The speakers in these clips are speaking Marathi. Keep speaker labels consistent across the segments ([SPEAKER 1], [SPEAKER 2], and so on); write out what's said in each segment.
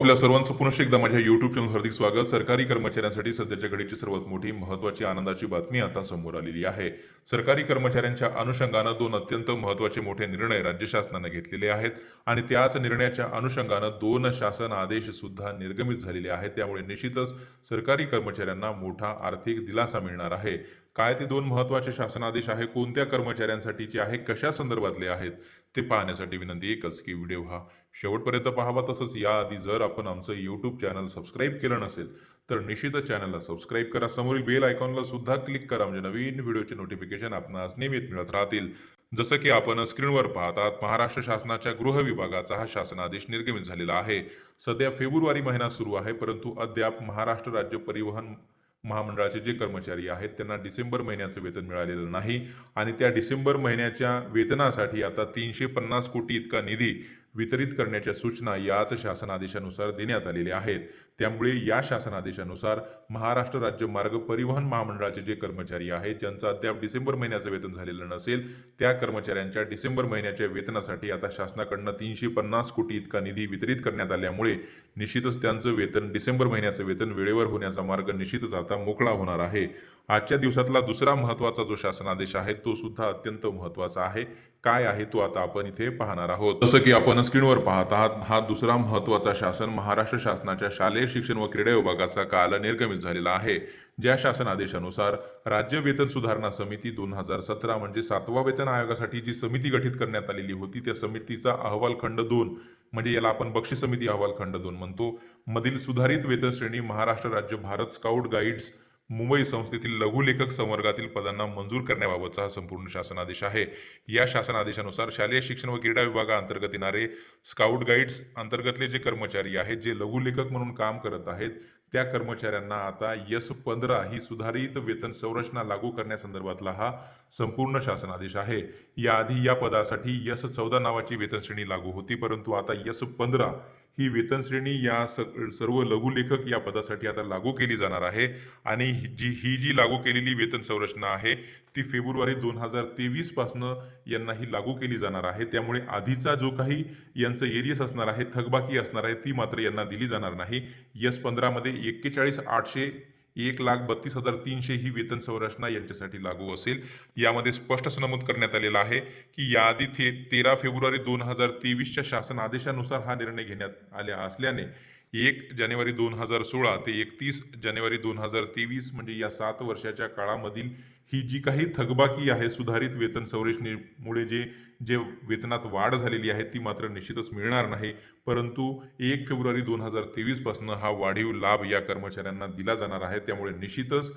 [SPEAKER 1] आपल्या सर्वांचं पुनश्च एकदा माझ्या युट्यूब चॅनल हार्दिक स्वागत. सरकारी कर्मचाऱ्यांसाठी सध्याच्या घडीची सर्वात मोठी महत्त्वाची आनंदाची बातमी आता समोर आलेली आहे. सरकारी कर्मचाऱ्यांच्या अनुषंगानं दोन अत्यंत महत्त्वाचे मोठे निर्णय राज्य शासनानं घेतलेले आहेत आणि त्याच निर्णयाच्या अनुषंगानं दोन शासन आदेश सुद्धा निर्गमित झालेले आहेत. त्यामुळे निश्चितच सरकारी कर्मचाऱ्यांना मोठा आर्थिक दिलासा मिळणार आहे. काय ते दोन महत्त्वाचे शासनादेश आहे? कोणत्या कर्मचाऱ्यांसाठीचे आहे? कशा संदर्भातले आहेत? ते पाहण्यासाठी विनंती एकच की व्हिडिओ हा शेवटपर्यंत पाहावा. तसंच याआधी जर आपण आमचं यूट्यूब चॅनल सबस्क्राईब केलं नसेल तर निश्चितच चॅनलला सबस्क्राईब करा. समोरील बेल आयकॉनला सुद्धा क्लिक करा. म्हणजे नवीन व्हिडिओचे नोटिफिकेशन आपणास नियमित मिळत राहतील. जसं की आपण स्क्रीनवर पाहतात महाराष्ट्र शासनाच्या गृह विभागाचा हा शासनादेश निर्गमित झालेला आहे. सध्या फेब्रुवारी महिना सुरू आहे परंतु अद्याप महाराष्ट्र राज्य परिवहन महामंडळाचे जे कर्मचारी आहेत त्यांना डिसेंबर महिन्याचं वेतन मिळालेलं नाही. आणि त्या डिसेंबर महिन्याच्या वेतनासाठी आता तीनशे पन्नास कोटी इतका निधी वितरित करण्याच्या सूचना याच शासनादेशानुसार देण्यात आलेल्या आहेत. त्यामुळे या शासनादेशानुसार महाराष्ट्र राज्य मार्ग परिवहन महामंडळाचे जे कर्मचारी आहेत ज्यांचं अद्याप डिसेंबर महिन्याचं वेतन झालेलं नसेल त्या कर्मचाऱ्यांच्या डिसेंबर महिन्याच्या वेतनासाठी आता शासनाकडनं तीनशे पन्नास कोटी इतका निधी वितरित करण्यात आल्यामुळे निश्चितच त्यांचं वेतन डिसेंबर महिन्याचं वेतन वेळेवर होण्याचा मार्ग निश्चितच आता मोकळा होणार आहे. आजच्या दिवसातला दुसरा महत्त्वाचा जो शासनादेश आहे तो सुद्धा अत्यंत महत्त्वाचा आहे. काय आहे तो आता आपण इथे पाहणार आहोत. जसं की आपण स्क्रीनवर पाहत आहात हा दुसरा महत्त्वाचा शासन महाराष्ट्र शासनाच्या शालेय शिक्षण व क्रीडा विभागाचा काल निर्गमित झालेला आहे. ज्या शासन आदेशानुसार राज्य वेतन सुधारणा समिती दोन हजार सतरा म्हणजे सातवा वेतन आयोगासाठी जी समिती गठीत करण्यात आलेली होती त्या समितीचा अहवाल खंड दोन म्हणजे याला आपण बक्षीस समिती अहवाल खंड दोन म्हणतो. मधील सुधारित वेतन श्रेणी महाराष्ट्र राज्य भारत स्काउट गाईड्स मुंबई संस्थेतील लघुलेखक संवर्गातील पदांना मंजूर करण्याबाबतचा हा संपूर्ण शासनादेश आहे. या शासनादेशानुसार शालेय शिक्षण व क्रीडा विभागाअंतर्गत येणारे स्काउट गाईड्स अंतर्गतले जे कर्मचारी आहेत जे लघुलेखक म्हणून काम करत आहेत त्या कर्मचाऱ्यांना आता यस पंधरा ही सुधारित वेतन संरचना लागू करण्यासंदर्भातला हा संपूर्ण शासनादेश आहे. याआधी या पदासाठी यस चौदा नावाची वेतन श्रेणी लागू होती परंतु आता यस पंधरा ही वेतन श्रेणी या स सर्व लघुलेखक या पदासाठी आता लागू केली जाणार आहे. आणि जी ही जी लागू केलेली वेतन संरचना आहे ती फेब्रुवारी दोन हजार तेवीसपासनं यांना ही लागू केली जाणार आहे. त्यामुळे आधीचा जो काही यांचं एरियस असणार आहे थकबाकी असणार आहे ती मात्र यांना दिली जाणार नाही. यस पंधरामध्ये एक्केचाळीस आठशे एक लाख बत्तीस हजार तीनशे ही वेतन संरचना यांच्यासाठी लागू असेल. यामध्ये स्पष्ट नमूद करण्यात आलेलं आहे की याआधी ते तेरा फेब्रुवारी दोन हजार तेवीसच्या शासन आदेशानुसार हा निर्णय घेण्यात आल्या असल्याने एक जानेवारी दोन हजार सोळा ते एकतीस जानेवारी दोन हजार तेवीस म्हणजे या सात वर्षाच्या काळामधील ही जी काही थकबाकी आहे सुधारित वेतन संरचनेमुळे जे जे वेतनात वाढ झालेली आहे ती मात्र निश्चितच मिळणार नाही. परंतु एक फेब्रुवारी दोन हजार तेवीसपासून हा वाढीव लाभ या कर्मचाऱ्यांना दिला जाणार आहे. त्यामुळे निश्चितच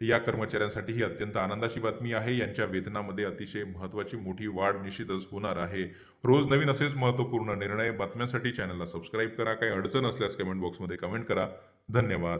[SPEAKER 1] या कर्मचाऱ्यांसाठी ही अत्यंत आनंदाची बातमी आहे. यांच्या वेतनामध्ये अतिशय महत्त्वाची मोठी वाढ निश्चितच होणार आहे. रोज नवीन असेच महत्त्वपूर्ण निर्णय बातम्यांसाठी चॅनलला सबस्क्राईब करा. काही अडचण असल्यास कमेंट बॉक्समध्ये कमेंट करा. धन्यवाद.